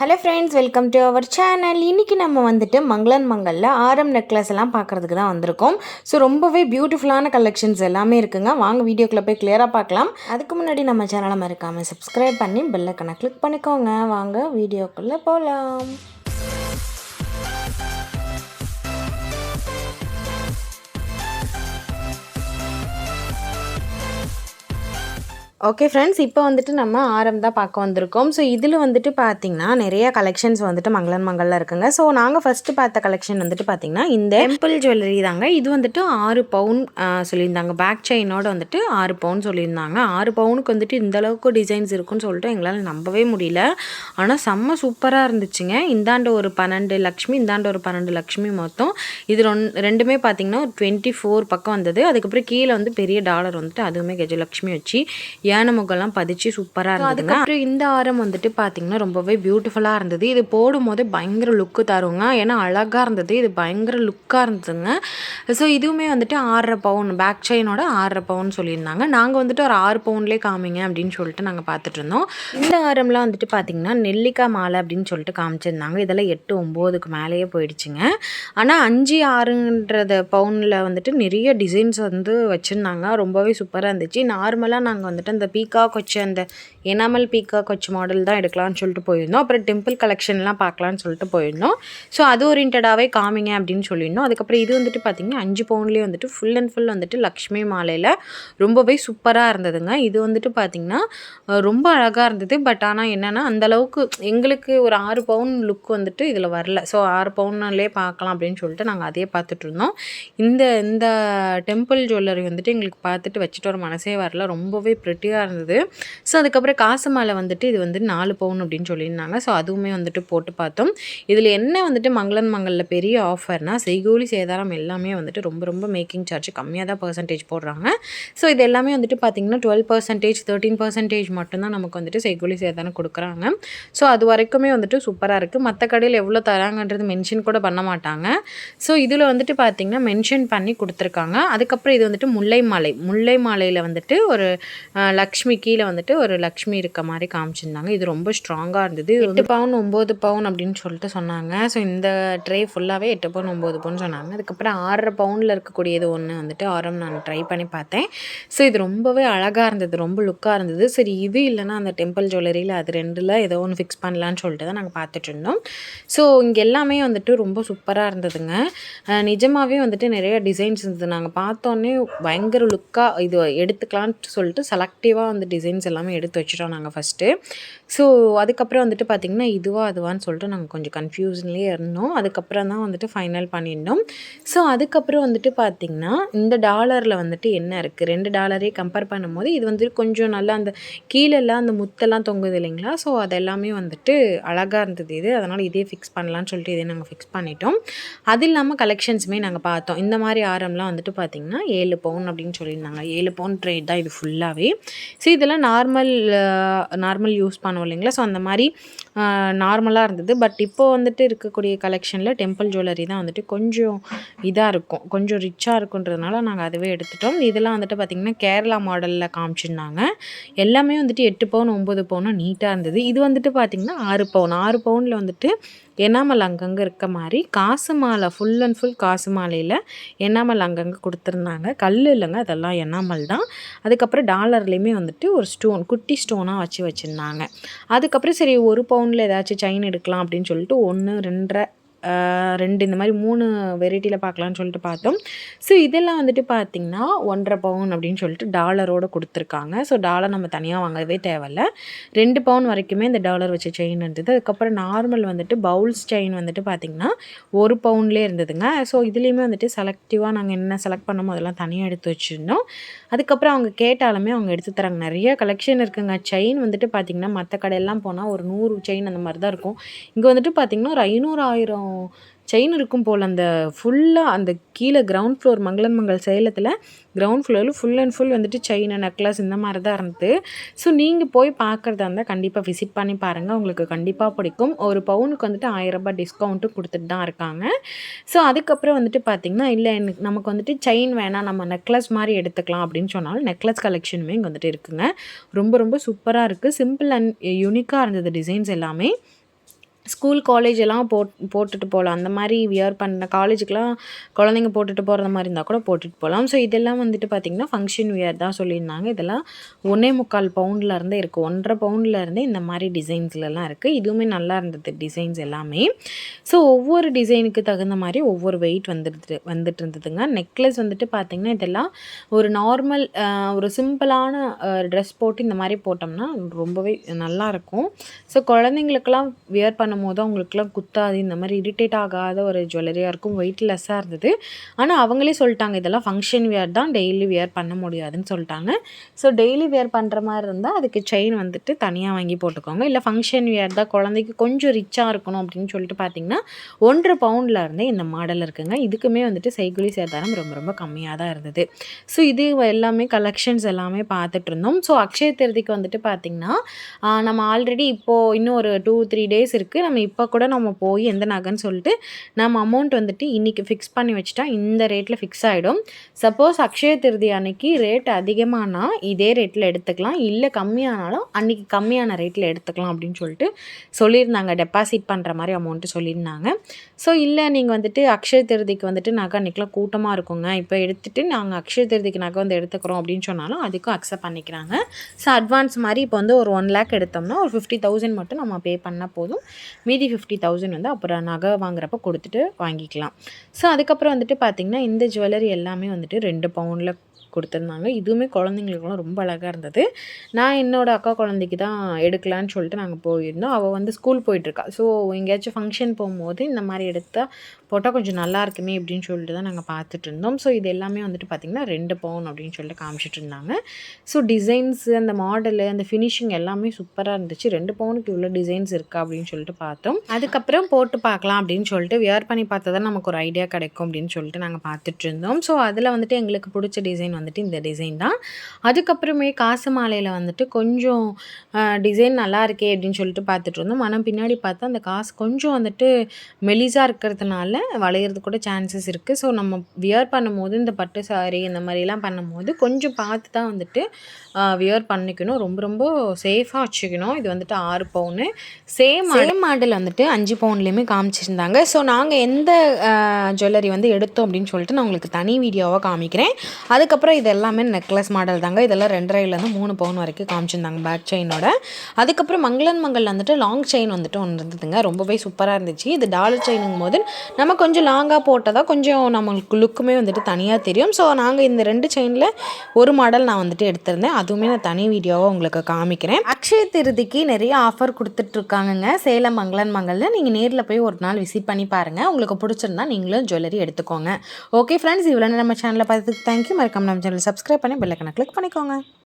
Hello friends welcome to our channel இன்றைக்கி நம்ம வந்துட்டு மங்களன் மங்கலில் ஆரம் நெக்லஸ் எல்லாம் பார்க்குறதுக்கு தான் வந்திருக்கோம். ஸோ ரொம்பவே பியூட்டிஃபுல்லான கலெக்ஷன்ஸ் எல்லாமே இருக்குங்க. வாங்க வீடியோக்குள்ளே போய் கிளியராக பார்க்கலாம். அதுக்கு முன்னாடி நம்ம சேனலை மறக்காமல் சப்ஸ்கிரைப் பண்ணி பெல்லைக்கனை கிளிக் பண்ணிக்கோங்க. வாங்க வீடியோக்குள்ளே போகலாம் ஓகே ஃப்ரெண்ட்ஸ் இப்போ வந்துட்டு நம்ம ஆரம் தான் பார்க்க வந்திருக்கோம். ஸோ இதில் வந்துட்டு பார்த்திங்கன்னா நிறைய கலெக்ஷன்ஸ் வந்துட்டு மங்களன் மங்களில் இருக்குங்க. ஸோ நாங்கள் ஃபஸ்ட்டு பார்த்த கலெக்ஷன் வந்துட்டு பார்த்திங்கன்னா இந்த டெம்பிள் ஜுவல்லரி தாங்க. இது வந்துட்டு ஆறு பவுன் சொல்லியிருந்தாங்க. பேக் செயினோட வந்துட்டு ஆறு பவுன் சொல்லியிருந்தாங்க. ஆறு பவுனுக்கு வந்துட்டு இந்த அளவுக்கு டிசைன்ஸ் இருக்குன்னு சொல்லிட்டு எங்களால் நம்பவே முடியல. ஆனால் செம்ம சூப்பராக இருந்துச்சுங்க. இந்தாண்டு ஒரு பன்னெண்டு லக்ஷ்மி இந்தாண்டு ஒரு பன்னெண்டு லக்ஷ்மி மொத்தம். இது ரொன் ரெண்டுமே பார்த்திங்கன்னா ஒரு டுவெண்ட்டி ஃபோர் பக்கம் வந்தது. அதுக்கப்புறம் கீழே வந்து பெரிய டாலர் வந்துட்டு அதுவுமே கஜலக்ஷ்மி வச்சு யானை முகம்லாம் பதிச்சு சூப்பராக இருந்தது அதுக்கப்புறம் இந்த ஆரம் வந்துட்டு பார்த்தீங்கன்னா ரொம்பவே பியூட்டிஃபுல்லாக இருந்தது. இது போடும்போது பயங்கர லுக்கு தருங்க. ஏன்னா அழகாக இருந்தது. இது பயங்கர லுக்காக இருந்ததுங்க. ஸோ இதுவுமே வந்துட்டு ஆறரை பவுன் பேக் செயினோட ஆறரை பவுன் சொல்லியிருந்தாங்க. நாங்கள் வந்துட்டு ஒரு ஆறு பவுன்லேயே காமிங்க அப்படின்னு சொல்லிட்டு நாங்கள் பார்த்துட்டு இருந்தோம். இந்த ஆரம்லாம் வந்துட்டு பார்த்தீங்கன்னா நெல்லிக்காய் மாலை அப்படின்னு சொல்லிட்டு காமிச்சிருந்தாங்க. இதெல்லாம் எட்டு ஒம்போதுக்கு மேலேயே போயிடுச்சுங்க. ஆனால் அஞ்சு ஆறுன்றத பவுனில் வந்துட்டு நிறைய டிசைன்ஸ் வந்து வச்சுருந்தாங்க. ரொம்பவே சூப்பராக இருந்துச்சு. நார்மலாக நாங்கள் வந்துட்டு அந்த பீகாக் வச்சு அந்த எனாமல் பீகாக் வச்சு மாடல் தான் எடுக்கலாம்னு சொல்லிட்டு போயிருந்தோம். அப்புறம் டெம்பிள் கலெக்ஷன்லாம் பார்க்கலான்னு சொல்லிட்டு போயிருந்தோம். ஸோ அது ஓரியன்டாகவே காமிங்க அப்படின்னு சொல்லியிருந்தோம். அதுக்கப்புறம் இது வந்துட்டு பார்த்திங்கன்னா அஞ்சு பவுன்லேயே வந்துட்டு ஃபுல் அண்ட் ஃபுல் வந்துட்டு லக்ஷ்மி மாலையில் ரொம்பவே சூப்பராக இருந்ததுங்க. இது வந்துட்டு பார்த்திங்கன்னா ரொம்ப அழகாக இருந்தது. பட் ஆனால் என்னென்னா அந்தளவுக்கு எங்களுக்கு ஒரு ஆறு பவுன் லுக் வந்துட்டு இதில் வரல. ஸோ ஆறு பவுன்லேயே பார்க்கலாம் அப்படின்னு சொல்லிட்டு நாங்கள் அதே பார்த்துட்டு இருந்தோம். இந்த இந்த டெம்பிள் ஜுவல்லரி வந்துட்டு எங்களுக்கு பார்த்துட்டு வச்சுட்டு ஒரு மனசே வரல. ரொம்பவே குட்டியாக இருந்தது. ஸோ அதுக்கப்புறம் காசு மாலை வந்துட்டு இது வந்து நாலு பவுன் அப்படின்னு சொல்லியிருந்தாங்க. ஸோ அதுவுமே வந்துட்டு போட்டு பார்த்தோம். இதில் என்ன வந்துட்டு மங்களன் மங்களில் பெரிய ஆஃபர்னால் செய்கூலி சேதாரம் எல்லாமே வந்துட்டு ரொம்ப ரொம்ப மேக்கிங் சார்ஜ் கம்மியாக தான் பர்சன்டேஜ் போடுறாங்க. ஸோ இது எல்லாமே வந்துட்டு பார்த்திங்கன்னா டுவெல் பர்சன்டேஜ் தேர்ட்டின் பர்சன்டேஜ் மட்டும்தான் நமக்கு வந்துட்டு செய்கூலி சேதாரம் கொடுக்குறாங்க. ஸோ அது வரைக்குமே வந்துட்டு சூப்பராக இருக்குது மற்ற கடையில் எவ்வளோ தராங்கன்றது மென்ஷன் கூட பண்ண மாட்டாங்க. ஸோ இதில் வந்துட்டு பார்த்திங்கன்னா மென்ஷன் பண்ணி கொடுத்துருக்காங்க. அதுக்கப்புறம் இது வந்துட்டு முல்லை மாலை முல்லை மாலையில் வந்துட்டு ஒரு லக்ஷ்மி கீழே வந்துட்டு ஒரு லக்ஷ்மி இருக்க மாதிரி காமிச்சிருந்தாங்க. இது ரொம்ப ஸ்ட்ராங்காக இருந்தது. எட்டு பவுன் ஒம்பது பவுன் அப்படின்னு சொல்லிட்டு சொன்னாங்க. ஸோ இந்த ட்ரே ஃபுல்லாகவே எட்டு பவுன் ஒம்பது பவுன் சொன்னாங்க. அதுக்கப்புறம் ஆறரை பவுனில் இருக்கக்கூடியது ஒன்று வந்துட்டு ஆரம் நான் ட்ரை பண்ணி பார்த்தேன். ஸோ இது ரொம்பவே அழகாக இருந்தது. ரொம்ப லுக்காக இருந்தது. சரி இது இல்லைனா அந்த டெம்பிள் ஜுவல்லரியில் அது ரெண்டில் ஏதோ ஒன்று ஃபிக்ஸ் பண்ணலான்னு சொல்லிட்டு தான் நாங்கள் பார்த்துட்டு இருந்தோம். ஸோ இங்கே எல்லாமே வந்துட்டு ரொம்ப சூப்பராக இருந்ததுங்க. நிஜமாகவே வந்துட்டு நிறைய டிசைன்ஸ் இருந்தது. நாங்கள் பார்த்தோன்னே பயங்கர லுக்காக இது எடுத்துக்கலான்னு சொல்லிட்டு செலக்ட் செலக்டிவாக வந்து டிசைன்ஸ் எல்லாமே எடுத்து வச்சுட்டோம் நாங்கள் ஃபஸ்ட்டு ஸோ அதுக்கப்புறம் வந்துட்டு பார்த்திங்கன்னா இதுவா அதுவான்னு சொல்லிட்டு நாங்கள் கொஞ்சம் கன்ஃபியூஷன்லேயே இருந்தோம். அதுக்கப்புறம் தான் வந்துட்டு ஃபைனல் பண்ணியிருந்தோம். ஸோ அதுக்கப்புறம் வந்துட்டு பார்த்திங்கன்னா இந்த டாலரில் வந்துட்டு என்ன இருக்குது ரெண்டு டாலரே கம்பேர் பண்ணும்போது இது வந்துட்டு கொஞ்சம் நல்லா அந்த கீழெல்லாம் அந்த முத்தெல்லாம் தொங்குது இல்லைங்களா? ஸோ அதெல்லாமே வந்துட்டு அழகாக இருந்தது இது. அதனால் இதே ஃபிக்ஸ் பண்ணலான்னு சொல்லிட்டு இதே நாங்கள் ஃபிக்ஸ் பண்ணிட்டோம். அது இல்லாமல் கலெக்ஷன்ஸுமே நாங்கள் பார்த்தோம். இந்த மாதிரி ஆரம்லாம் வந்துட்டு பார்த்திங்கன்னா ஏழு பவுன் அப்படின்னு சொல்லியிருந்தாங்க. ஏழு பவுன் ட்ரேட் தான் இது ஃபுல்லாகவே ஸோ இதெல்லாம் நார்மல் நார்மல் யூஸ் பண்ணுவோம் இல்லைங்களா? ஸோ அந்த மாதிரி நார்மலாக இருந்தது. பட் இப்போ வந்துட்டு இருக்கக்கூடிய கலெக்ஷனில் டெம்பிள் ஜுவல்லரி தான் வந்துட்டு கொஞ்சம் இதாக இருக்கும். கொஞ்சம் ரிச்சாக இருக்குன்றதுனால நாங்கள் அதுவே எடுத்துட்டோம். இதெல்லாம் வந்துட்டு பார்த்திங்கன்னா கேரளா மாடலில் காமிச்சிருந்தாங்க. எல்லாமே வந்துட்டு எட்டு பவுன் ஒம்பது பவுனும் நீட்டாக இருந்தது. இது வந்துட்டு பார்த்திங்கன்னா ஆறு பவுன். ஆறு பவுனில் வந்துட்டு எனாமல் அங்கங்கே இருக்க மாதிரி காசு மாலை ஃபுல் அண்ட் ஃபுல் காசு மாலையில் எனாமல் அங்கங்கே கொடுத்துருந்தாங்க. கல் இல்லைங்க அதெல்லாம் எனாமல் தான். அதுக்கப்புறம் டாலர்லேயுமே வந்துட்டு ஒரு ஸ்டோன் குட்டி ஸ்டோனாக வச்சு வச்சுருந்தாங்க. அதுக்கப்புறம் சரி ஒரு பவுனில் ஏதாச்சும் செயின் எடுக்கலாம் அப்படின்னு சொல்லிட்டு ஒன்று ரெண்டரை ரெண்டு இந்த மாதிரி மூணு வெரைட்டியில் பார்க்கலான்னு சொல்லிட்டு பார்த்தோம். ஸோ இதெல்லாம் வந்துட்டு பார்த்திங்கன்னா ஒன்றரை பவுன் அப்படின்னு சொல்லிட்டு டாலரோடு கொடுத்துருக்காங்க. ஸோ டாலர் நம்ம தனியாக வாங்கவே தேவையில்ல. ரெண்டு பவுன் வரைக்குமே இந்த டாலர் வச்ச செயின் இருந்தது. அதுக்கப்புறம் நார்மல் வந்துட்டு பவுல்ஸ் செயின் வந்துட்டு பார்த்திங்கன்னா ஒரு பவுன்லேயே இருந்ததுங்க. ஸோ இதுலேயுமே வந்துட்டு செலக்டிவாக நாங்கள் என்ன செலக்ட் பண்ணமோ அதெல்லாம் தனியாக எடுத்து வச்சுருந்தோம். அதுக்கப்புறம் அவங்க கேட்டாலுமே அவங்க எடுத்து தராங்க. நிறைய கலெக்ஷன் இருக்குங்க. செயின் வந்துட்டு பார்த்திங்கன்னா மற்ற கடையெல்லாம் போனால் ஒரு நூறு செயின் அந்த மாதிரி தான் இருக்கும். இங்கே வந்துட்டு பார்த்திங்கன்னா ஒரு ஐநூறு ஆயிரம் செயின் இருக்கும் போல் அந்த ஃபுல்லாக அந்த கீழே கிரவுண்ட் ஃப்ளோர் மங்களன் மங்கள் சேலத்தில் கிரவுண்ட் ஃப்ளோரில் ஃபுல் அண்ட் ஃபுல் வந்துட்டு செயின் நெக்லஸ் இந்த மாதிரி தான் இருந்தது. ஸோ நீங்கள் போய் பார்க்குறதா இருந்தால் கண்டிப்பாக விசிட் பண்ணி பாருங்கள் உங்களுக்கு கண்டிப்பாக பிடிக்கும். ஒரு பவுனுக்கு வந்துட்டு ஆயிரரூபா டிஸ்கவுண்ட்டும் கொடுத்துட்டு தான் இருக்காங்க. ஸோ அதுக்கப்புறம் வந்துட்டு பார்த்திங்கன்னா இல்லை எனக்கு நமக்கு வந்துட்டு செயின் வேணாம். நம்ம நெக்லஸ் மாதிரி எடுத்துக்கலாம் அப்படின்னு சொன்னாலும் நெக்லஸ் கலெக்ஷனுமே இங்கே வந்துட்டு இருக்குங்க. ரொம்ப ரொம்ப சூப்பராக இருக்குது சிம்பிள் அண்ட் யூனிக்காக இருந்தது டிசைன்ஸ் எல்லாமே. ஸ்கூல் காலேஜ் எல்லாம் போட் போட்டுட்டு போகலாம். அந்த மாதிரி வியர் பண்ண காலேஜுக்கெலாம் குழந்தைங்க போட்டுட்டு போகிற மாதிரி இருந்தால் கூட போட்டுட்டு போகலாம். ஸோ இதெல்லாம் வந்துட்டு பார்த்திங்கன்னா ஃபங்க்ஷன் வியர் தான் சொல்லியிருந்தாங்க. இதெல்லாம் ஒன்றே முக்கால் பவுண்ட்லேருந்து இருந்தே இருக்குது ஒன்றரை பவுண்ட்லேருந்து இருந்தே இந்த மாதிரி டிசைன்ஸ்லலாம் இருக்குது இதுவுமே நல்லா இருந்தது டிசைன்ஸ் எல்லாமே. ஸோ ஒவ்வொரு டிசைனுக்கு தகுந்த மாதிரி ஒவ்வொரு வெயிட் வந்துடுது வந்துட்டு இருந்ததுங்க நெக்லஸ் வந்துட்டு பார்த்திங்கன்னா இதெல்லாம் ஒரு நார்மல் ஒரு சிம்பிளான ட்ரெஸ் போட்டு இந்த மாதிரி போட்டோம்னா ரொம்பவே நல்லாயிருக்கும் ஸோ குழந்தைங்களுக்கெல்லாம் வியர் பண்ணும் போது அவங்களுக்குலாம் குத்தாது இந்த மாதிரி இரிட்டேட் ஆகாத ஒரு ஜுவல்லரியாக இருக்கும் வெயிட்லெஸ்ஸாக இருந்தது. ஆனால் அவங்களே சொல்லிட்டாங்க இதெல்லாம் ஃபங்க்ஷன் வியர் தான் டெய்லி வியர் பண்ண முடியாதுன்னு சொல்லிட்டாங்க. ஸோ டெய்லி வியர் பண்ணுற மாதிரி இருந்தால் அதுக்கு செயின் வந்துட்டு தனியாக வாங்கி போட்டுக்கோங்க. இல்லை ஃபங்க்ஷன் வியர் தான் குழந்தைக்கு கொஞ்சம் ரிச்சாக இருக்கணும் அப்படின்னு சொல்லிட்டு பார்த்தீங்கன்னா ஒன்றரை பவுண்டில் இருந்தே இந்த மாடல் இருக்குங்க. இதுக்குமே வந்துட்டு செய்குலி சேதாரம் ரொம்ப ரொம்ப கம்மியாக தான் இருந்தது. ஸோ இது எல்லாமே கலெக்ஷன்ஸ் எல்லாமே பார்த்துட்டு இருந்தோம். ஸோ அக்ஷய திருதிக்கு வந்துட்டு பார்த்திங்கன்னா நம்ம ஆல்ரெடி இப்போது இன்னும் ஒரு டூ த்ரீ டேஸ் இருக்குது நம்ம இப்போ கூட நம்ம போய் எந்த நகைன்னு சொல்லிட்டு நம்ம அமௌண்ட் வந்துட்டு இன்றைக்கி ஃபிக்ஸ் பண்ணி வச்சுட்டா இந்த ரேட்டில் ஃபிக்ஸ் ஆகிடும் சப்போஸ் அக்ஷய திருதி அன்னைக்கு ரேட் அதிகமானால் இதே ரேட்டில் எடுத்துக்கலாம். இல்லை கம்மியானாலும் அன்றைக்கி கம்மியான ரேட்டில் எடுத்துக்கலாம் அப்படின்னு சொல்லிட்டு சொல்லியிருந்தாங்க. டெபாசிட் பண்ணுற மாதிரி அமௌண்ட்டு சொல்லியிருந்தாங்க. ஸோ இல்லை நீங்கள் வந்துட்டு அக்ஷய திருதிக்கு வந்துட்டு நகை அன்றைக்கெலாம் கூட்டமாக இருக்குங்க. இப்போ எடுத்துகிட்டு நாங்கள் அக்ஷய திருதிக்கு நகை வந்து எடுத்துக்கிறோம் அப்படின்னு சொன்னாலும் அதுக்கும் அக்செப்ட் பண்ணிக்கிறாங்க. ஸோ அட்வான்ஸ் மாதிரி இப்போ வந்து ஒரு ஒன் லேக் எடுத்தோம்னா ஒரு ஃபிஃப்டி தௌசண்ட் மட்டும் நம்ம பே பண்ணால் போதும். மீதி ஃபிஃப்டி தௌசண்ட் வந்து அப்புறம் நகை வாங்குறப்ப கொடுத்துட்டு வாங்கிக்கலாம். ஸோ அதுக்கப்புறம் வந்துட்டு பார்த்திங்கன்னா இந்த ஜுவல்லரி எல்லாமே வந்துட்டு ரெண்டு பவுனில் கொடுத்துருந்தாங்க. இதுவுமே குழந்தைங்களுக்குலாம் ரொம்ப அழகாக இருந்தது. நான் என்னோடய அக்கா குழந்தைக்கு தான் எடுக்கலான்னு சொல்லிட்டு நாங்கள் போயிருந்தோம். அவள் வந்து ஸ்கூல் போயிட்டுருக்கா. ஸோ எங்கேயாச்சும் ஃபங்க்ஷன் போகும்போது இந்த மாதிரி எடுத்தால் போட்டால் கொஞ்சம் நல்லா இருக்குமே அப்படின்னு சொல்லிட்டு தான் நாங்கள் பார்த்துட்டு இருந்தோம். ஸோ இது எல்லாமே வந்துட்டு பார்த்திங்கன்னா ரெண்டு பவுன் அப்படின்னு சொல்லிட்டு காமிச்சிட்டு இருந்தாங்க. ஸோ டிசைன்ஸு அந்த மாடலு அந்த ஃபினிஷிங் எல்லாமே சூப்பராக இருந்துச்சு. ரெண்டு பவுனுக்கு இவ்வளோ டிசைன்ஸ் இருக்கா அப்படின்னு சொல்லிட்டு பார்த்தோம். அதுக்கப்புறம் போட்டு பார்க்கலாம் அப்படின்னு சொல்லிட்டு வியர் பண்ணி பார்த்தா தான் நமக்கு ஒரு ஐடியா கிடைக்கும் அப்படின்னு சொல்லிட்டு நாங்கள் பார்த்துட்டு இருந்தோம். ஸோ அதில் வந்துட்டு எங்களுக்கு பிடிச்ச டிசைன் வந்துட்டு இந்த டிசைன் தான். அதுக்கப்புறமே காசு மாலையில் வந்துட்டு கொஞ்சம் டிசைன் நல்லா இருக்கே அப்படின்னு சொல்லிட்டு பார்த்துட்டு இருந்தோம். ஆனால் பின்னாடி பார்த்தா அந்த காசு கொஞ்சம் வந்துட்டு மெலிசாக இருக்கிறதுனால வளையிறது கூட சான்சஸ் இருக்குது ஸோ நம்ம வியர் பண்ணும்போது இந்த பட்டு சாரி இந்த மாதிரிலாம் பண்ணும்போது கொஞ்சம் பார்த்து தான் வந்துட்டு வியர் பண்ணிக்கணும். ரொம்ப ரொம்ப சேஃபாக வச்சுக்கணும். இது வந்துட்டு ஆறு பவுனு. சேம் சேம் மாடல் வந்துட்டு அஞ்சு பவுன்லேயுமே காமிச்சிருந்தாங்க. ஸோ நாங்கள் எந்த ஜுவல்லரி வந்து எடுத்தோம் அப்படின்னு சொல்லிட்டு நான் உங்களுக்கு தனி வீடியோவாக காமிக்கிறேன். அதுக்கப்புறம் இது எல்லாமே நெக்லஸ் மாடல் தாங்க. இதெல்லாம் ரெண்டரைலேருந்து மூணு பவுன் வரைக்கும் காமிச்சிருந்தாங்க பேக் செயினோட அதுக்கப்புறம் மங்களன் மங்கள் வந்துட்டு லாங் செயின் வந்துட்டு ஒன்று இருந்ததுங்க. ரொம்பவே சூப்பராக இருந்துச்சு. இது டாலர் செயினுங்கும் போது நம்ம கொஞ்சம் லாங்காக போட்டால் தான் கொஞ்சம் நம்மளுக்கு லுக்குமே வந்துட்டு தனியாக தெரியும். ஸோ நாங்கள் இந்த ரெண்டு செயினில் ஒரு மாடல் நான் வந்துட்டு எடுத்திருந்தேன். அதுவுமே நான் தனி வீடியோவாக உங்களுக்கு காமிக்கிறேன். அக்ஷய திருதிக்கு நிறைய ஆஃபர் கொடுத்துட்ருக்காங்கங்க. சேலம் மங்களன் மங்களில் நீங்கள் நேரில் போய் ஒரு நாள் விசிட் பண்ணி பாருங்கள் உங்களுக்கு பிடிச்சிருந்தா நீங்களும் ஜுவல்லரி எடுத்துக்கோங்க. ஓகே ஃப்ரெண்ட்ஸ் இவ்வளோ நம்ம சேனலில் பார்த்துக்கு தேங்க்யூ மறக்காம நம்ம சேனல் சப்ஸ்கிரைப் பண்ணி பெல்லைக்கனை கிளிக் பண்ணிக்கோங்க.